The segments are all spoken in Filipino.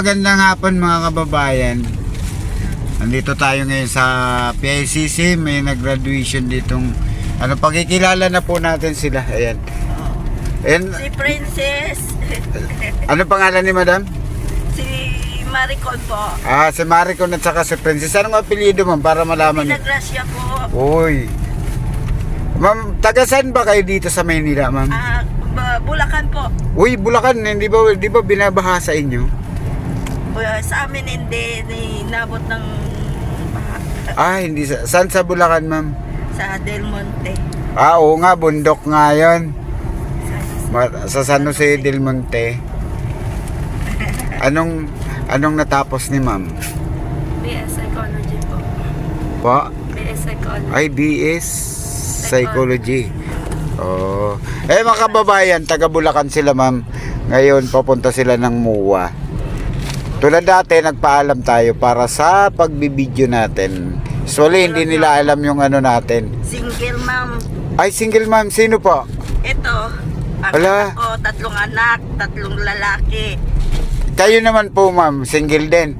magandang hapon mga kababayan. Nandito tayo ngayon sa PICC, may nag-graduation ditong ano pagkikilala na po natin sila. Ayan. Ayan, Si Princess, ano pangalan ni Madam? si Maricon po. Ah, si Maricon at saka si Princess. Anong apelyido ma'am para malaman niyo? Pinagrasya po. Uy. Ma'am, taga saan ba kayo dito sa Maynila, ma'am? Ah, ba- Bulacan po. Uy, Bulacan, hindi ba, di ba binabaha sa inyo? Sa amin hindi ni nabot ng Ah, hindi sa, saan sa Bulacan, ma'am? sa Del Monte. Ah, oo nga, bundok nga. Sa- Ma- Sa San Jose del Monte. Anong anong natapos ni ma'am? BS Psychology po. Po? BS Psychology. Ay, BS Psychology. Oh. Eh mga kababayan, taga Bulacan sila ma'am. Ngayon, papunta sila ng MUA. Tulad dati, nagpaalam tayo para sa pagbibideo natin. Usually, hindi nila alam yung ano natin. Single mom. Ay, single ma'am, sino po? Ito, ang Wala. anak ko, tatlong anak, tatlong lalaki. Kayo naman po ma'am, single din.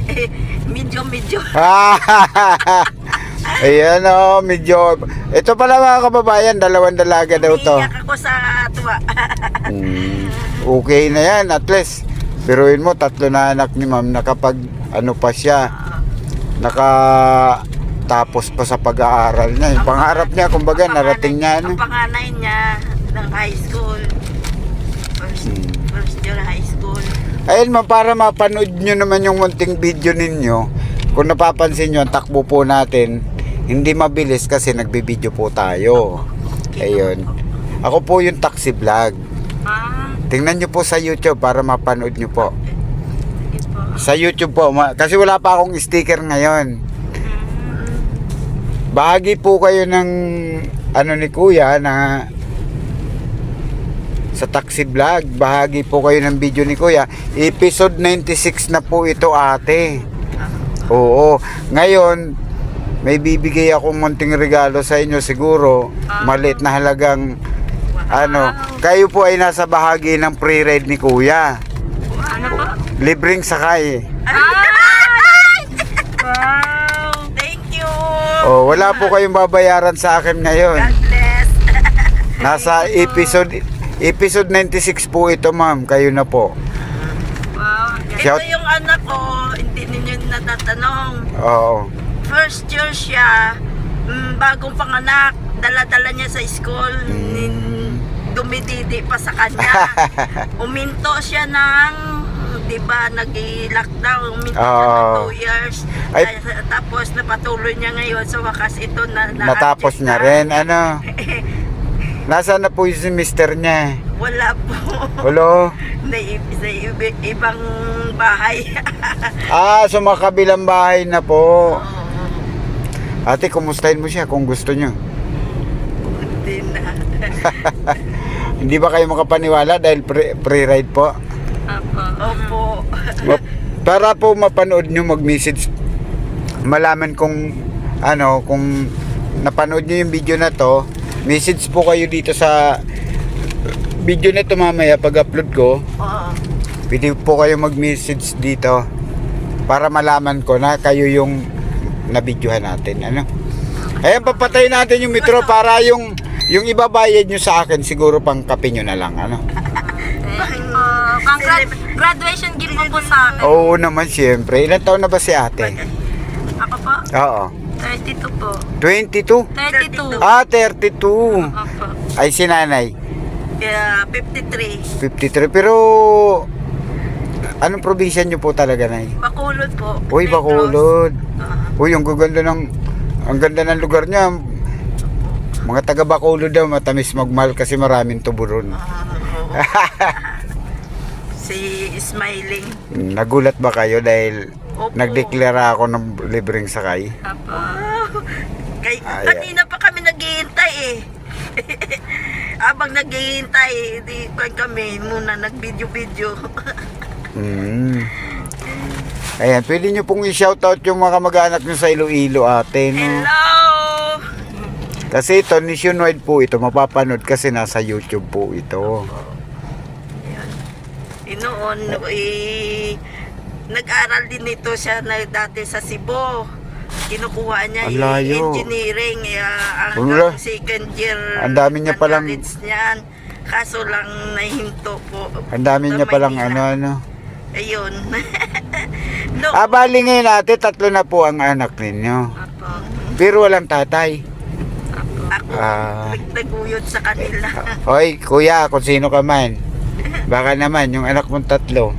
Medyo, medyo. Ayan o, medyo... Ito pala mga kababayan, dalawang dalaga daw to. Iyak ako sa tuwa. Mm, okay na yan, at least. Biruin mo, tatlo na anak ni ma'am, nakapag, ano pa siya, naka tapos pa sa pag-aaral niya. Yung pangarap niya, kumbaga, narating niya. Ano? Ang panganay niya ng high school. First, Hmm. first year high school. Ayun ma'am, para mapanood nyo naman yung munting video ninyo, kung napapansin nyo, ang takbo po natin, hindi mabilis kasi nagbibideo po tayo. Ayun. Ako po yung taxi vlog. Ah, Tingnan nyo po sa YouTube para mapanood nyo po. Sa YouTube po, kasi wala pa akong sticker ngayon. Bahagi po kayo ng ano ni Kuya na sa taxi vlog. Bahagi po kayo ng video ni Kuya. Episode 96 na po ito ate. Oo. Ngayon, may bibigay akong munting regalo sa inyo siguro. Maliit na halagang ano. Kayo po ay nasa bahagi ng pre-ride ni Kuya. Ano po? Libreng sakay. Wow! Thank you! Oh, wala po kayong babayaran sa akin ngayon. God bless! Nasa episode episode 96 po ito, ma'am. Kayo na po. Wow. Shout- Ito yung anak ko, hindi ninyo natatanong. Oo. First year siya, mm, bagong panganak, dala-dala niya sa school, nin- dumididi pa sa kanya. Uminto siya ng, di ba, nag-lockdown, uminto siya ng Oo. 2 years. Ay- Ay, tapos napatuloy niya ngayon, sa wakas ito na, na Natapos niya rin. Ano? Nasaan na po yung si mister niya? Wala po. Hello? na, sa ibi- ibang bahay. Ah, sa mga kabilang bahay na po. Ate, kumustahin mo siya kung gusto niyo. Hindi ba kayo makapaniwala dahil pre- pre-ride po? Apo. Opo. Para po mapanood nyo mag-message malaman kung ano kung napanood nyo yung video na to message po kayo dito sa video na to mamaya pag upload ko Oo. pwede po kayo mag-message dito para malaman ko na kayo yung nabidyohan natin ano ayan papatay natin yung metro para yung yung ibabayad nyo sa akin siguro pang kape nyo na lang ano Thank you po. Congrats. Graduation gift po po sa akin. oo naman siyempre ilan taon na ba si ate Ako po? oo 32 po. 22 32. Ah, 32. Opo. Ay, si nanay. Kaya 53. 53. Pero, anong probinsya nyo po talaga, nay? Bakulod po. Uy, Negros. Bacolod. Ah. Uy, ang gaganda ng, ang ganda ng lugar niya. Mga taga Bacolod daw, matamis magmahal kasi maraming tuburon. si Smiling. Nagulat ba kayo dahil Opo. nagdeklara ako ng libreng sakay? Apo. Kay, Ay, kanina pa kami naghihintay eh. Habang naghihintay, di kwan kami muna nag-video-video. Mm. Ayan, pwede nyo pong i-shoutout yung mga kamag-anak nyo sa Iloilo, ate, no? Hello! Kasi ito, nationwide po ito, mapapanood kasi nasa YouTube po ito. Inoon, eh, nag-aral din ito siya na dati sa Cebu. Kinukuha niya Ang yung engineering. Uh, Wala. hanggang second year. Ang dami niya ng palang- college niyan. Kaso lang nahinto po. Ang dami Sa niya palang Maynila. ano ano. Ayun. Look. Ah, bali ngayon ate, tatlo na po ang anak ninyo. Apo. Pero walang tatay. Ah. nagtaguyod sa kanila. Hoy, kuya, kung sino ka man. Baka naman, yung anak mong tatlo.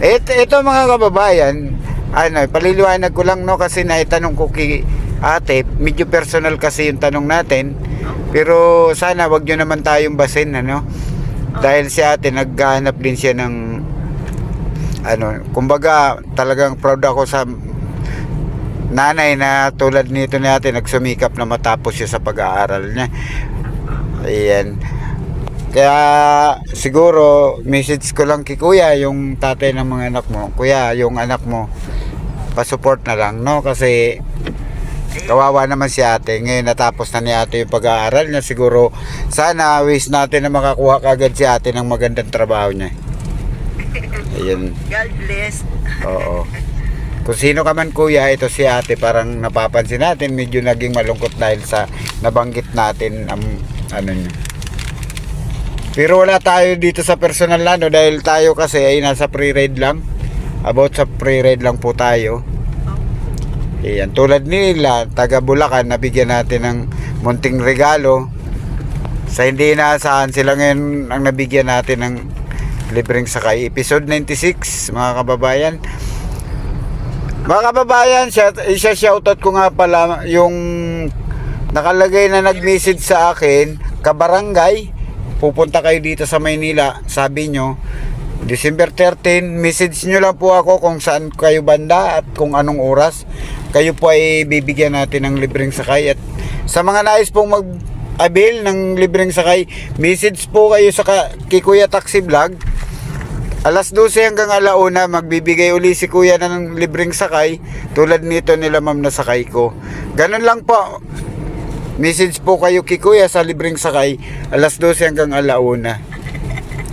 Ito, ito mga kababayan, ano, paliliwanag ko lang no kasi naitanong ko kay ate, medyo personal kasi yung tanong natin. Pero sana wag nyo naman tayong basin, ano? Dahil si ate naghahanap din siya ng ano, kumbaga talagang proud ako sa nanay na tulad nito natin nagsumikap na matapos siya sa pag-aaral niya. Ayan. Kaya siguro message ko lang kay kuya yung tatay ng mga anak mo. Kuya, yung anak mo pa-support na lang no kasi kawawa naman si ate. Ngayon natapos na ni ate yung pag-aaral niya. Siguro sana wish natin na makakuha kagad si ate ng magandang trabaho niya. Ayan. God bless. Oo. Kung sino ka man kuya, ito si ate parang napapansin natin medyo naging malungkot dahil sa nabanggit natin ang ano niya. Pero wala tayo dito sa personal na ano dahil tayo kasi ay nasa pre-ride lang. About sa pre-ride lang po tayo. Ayan, tulad nila, taga Bulacan, nabigyan natin ng munting regalo. Sa hindi inaasahan sila ngayon ang nabigyan natin ng libreng sakay. Episode 96, mga kababayan. Mga kababayan, siya, isa shoutout ko nga pala yung nakalagay na nag-message sa akin, kabarangay, pupunta kayo dito sa Maynila, sabi nyo, December 13, message nyo lang po ako kung saan kayo banda at kung anong oras. Kayo po ay bibigyan natin ng libreng sakay. At sa mga nais pong mag avail ng libreng sakay, message po kayo sa ka, kay Kuya Taxi Vlog Alas 12 hanggang alauna, magbibigay uli si kuya na ng libreng sakay tulad nito nila ma'am na sakay ko. Ganun lang po. Message po kayo kay kuya sa libreng sakay alas 12 hanggang alauna.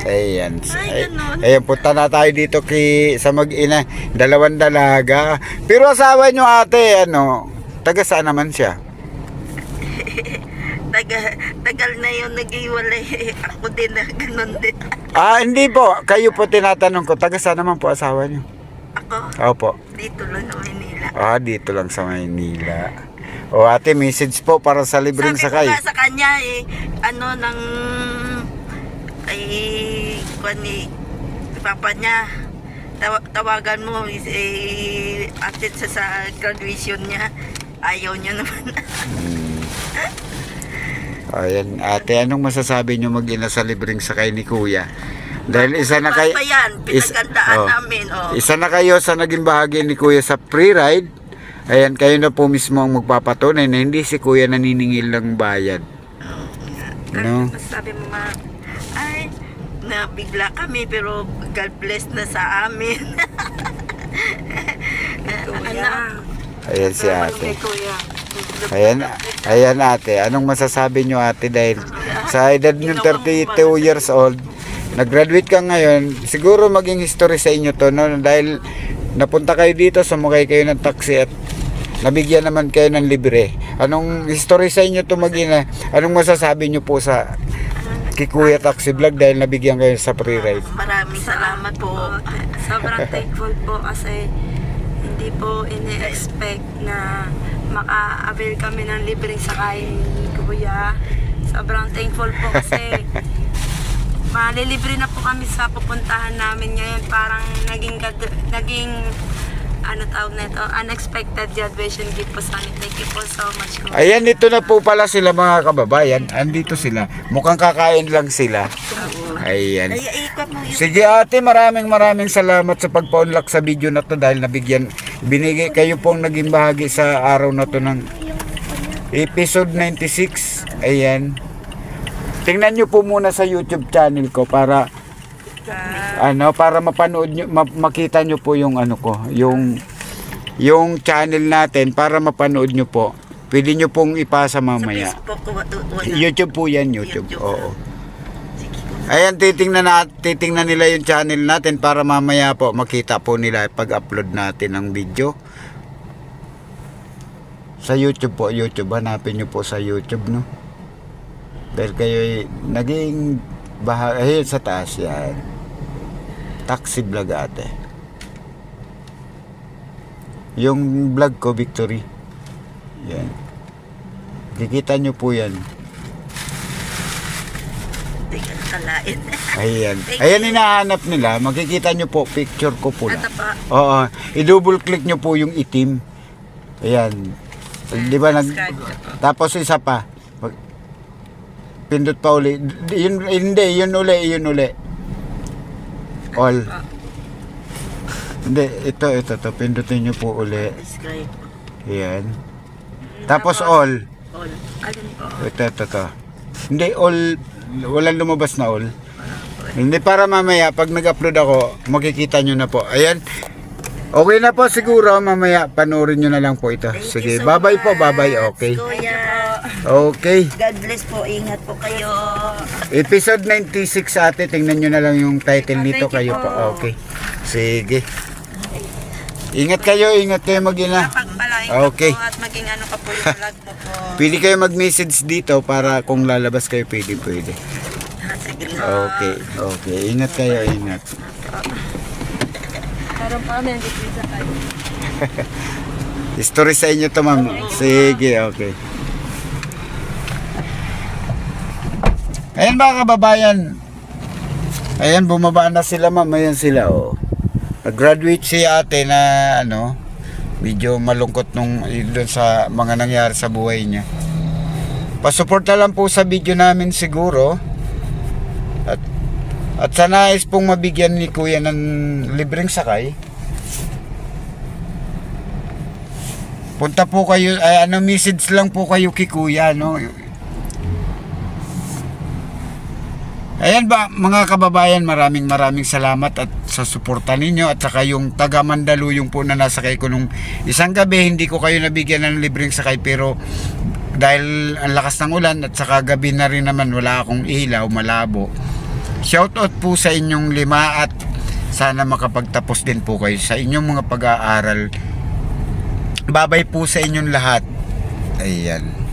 Ayan. Ay. Ayan, punta na tayo dito kay, sa mag-ina. Dalawang dalaga. Pero asawa nyo ate, ano, taga saan naman siya? Taga, tagal na yun nag-iwalay. Ako din na ganun din. Ah, hindi po. Kayo po tinatanong ko. Taga saan naman po asawa nyo? Ako, Opo. dito lang sa Manila. Ah, dito lang sa Maynila. O ate, message po para sa libreng Sabi sakay. nga sa kanya eh, ano nang ay kwan ni papa niya tawa, tawagan mo eh, atit sa, sa graduation niya ayaw niya naman Ayan, ate, anong masasabi nyo mag-ina sa libreng sakay ni kuya? Dahil isa na kayo... yan is- pinagandaan oh. namin oh. Isa na kayo sa naging bahagi ni kuya sa pre-ride. Ayan, kayo na po mismo ang magpapatunay na hindi si kuya naniningil ng bayad. No? Sabi mo nga, ay nabigla kami pero God bless na sa amin kuya. Ayan si ate. kuya. Ayan, ayan ate, anong masasabi nyo ate dahil sa edad nyo 32 years old, nag-graduate ka ngayon, siguro maging history sa inyo to, no? Dahil napunta kayo dito, sumakay kayo ng taxi at nabigyan naman kayo ng libre. Anong history sa inyo to magina? Anong masasabi nyo po sa kay Kuya Taxi Vlog dahil nabigyan kayo sa free ride? maraming salamat po sobrang thankful po kasi hindi po ini-expect na maka-avail kami ng libreng sakay ni Kuya. Sobrang thankful po kasi malilibre na po kami sa pupuntahan namin ngayon. Parang naging, naging ano tawag na ito, unexpected graduation gift po sa amin. Thank you po so much. Kuya. Ayan, dito na po pala sila mga kababayan. Andito sila. Mukhang kakain lang sila. Ayan. Sige ate, maraming maraming salamat sa pagpa-unlock sa video na to dahil nabigyan, binigay kayo pong naging bahagi sa araw na to ng episode 96. Ayan. Tingnan nyo po muna sa YouTube channel ko para ano para mapanood nyo, ma- makita nyo po yung ano ko, yung yung channel natin para mapanood nyo po. Pwede nyo pong ipasa sa mamaya. Wala. YouTube po yan, YouTube. YouTube. Oo. Sige, Ayan, titingnan, na, titingnan nila yung channel natin para mamaya po makita po nila pag-upload natin ng video. Sa YouTube po, YouTube. Hanapin nyo po sa YouTube, no? Dahil kayo naging bahagi, ayun sa taas yan. Taxi vlog ate. Yung vlog ko, Victory. Yan. Kikita nyo po yan. Kalain. Ayan. Ayan hinahanap nila. Makikita nyo po, picture ko po Ito pa. Oo. I-double click nyo po yung itim. Ayan. Di ba nag... Po. Tapos isa pa. Pindot pa uli. Yun, hindi, yun uli, yun uli. All. Pa. Hindi, ito, ito, to. Pindutin nyo po uli. Subscribe. Ayan. Tapos all. All. Alin po? Ito, ito, to. Hindi, all. Walang lumabas na all. Hindi para mamaya, pag nag-upload ako, makikita nyo na po. Ayan. Okay na po siguro, mamaya panoorin nyo na lang po ito. Sige, bye-bye po, bye-bye, okay. Okay. God bless po. Ingat po kayo. Episode 96 ate, tingnan nyo na lang yung title nito Thank kayo po. po. Okay. Sige. Ingat kayo, ingat kayo mag-ina. Okay. at maging ano ka po yung vlog mo po. Pwede kayo mag-message dito para kung lalabas kayo, pwede, pwede. Na. Okay, okay. Ingat kayo, ingat. Meron pa nandito sa kayo. Story sa inyo to, ma'am. Sige, okay. Ayan mga kababayan. Ayan, bumaba na sila, ma'am. Ayan sila, oh. Nag-graduate si ate na, ano, medyo malungkot nung doon sa mga nangyari sa buhay niya. Pasuporta lang po sa video namin siguro. At, at sa nais pong mabigyan ni kuya ng libreng sakay. Punta po kayo, ay ano, message lang po kayo kay kuya, no? Ayan ba, mga kababayan, maraming maraming salamat at sa suporta ninyo at saka yung taga Mandaluyong po na nasakay ko nung isang gabi, hindi ko kayo nabigyan ng libreng sakay pero dahil ang lakas ng ulan at saka gabi na rin naman wala akong ilaw, malabo. Shoutout po sa inyong lima at sana makapagtapos din po kayo sa inyong mga pag-aaral. Babay po sa inyong lahat. Ayan.